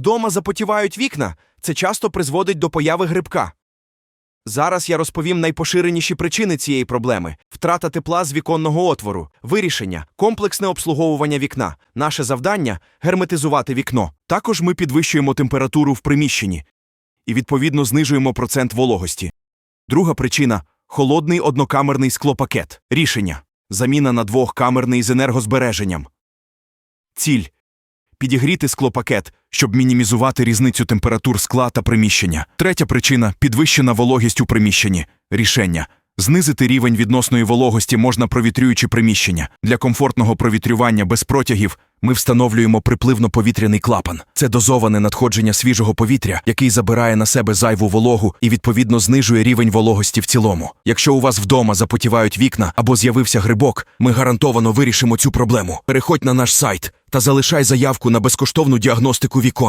вдома запотівають вікна, це часто призводить до появи грибка. Зараз я розповім найпоширеніші причини цієї проблеми: втрата тепла з віконного отвору, вирішення, комплексне обслуговування вікна. Наше завдання герметизувати вікно. Також ми підвищуємо температуру в приміщенні і відповідно знижуємо процент вологості. Друга причина холодний однокамерний склопакет. Рішення заміна на двохкамерний з енергозбереженням. Ціль підігріти склопакет, щоб мінімізувати різницю температур скла та приміщення. Третя причина підвищена вологість у приміщенні. Рішення знизити рівень відносної вологості можна провітрюючи приміщення. Для комфортного провітрювання без протягів ми встановлюємо припливно-повітряний клапан. Це дозоване надходження свіжого повітря, який забирає на себе зайву вологу і відповідно знижує рівень вологості в цілому. Якщо у вас вдома запотівають вікна або з'явився грибок, ми гарантовано вирішимо цю проблему. Переходь на наш сайт та залишай заявку на безкоштовну діагностику вікон.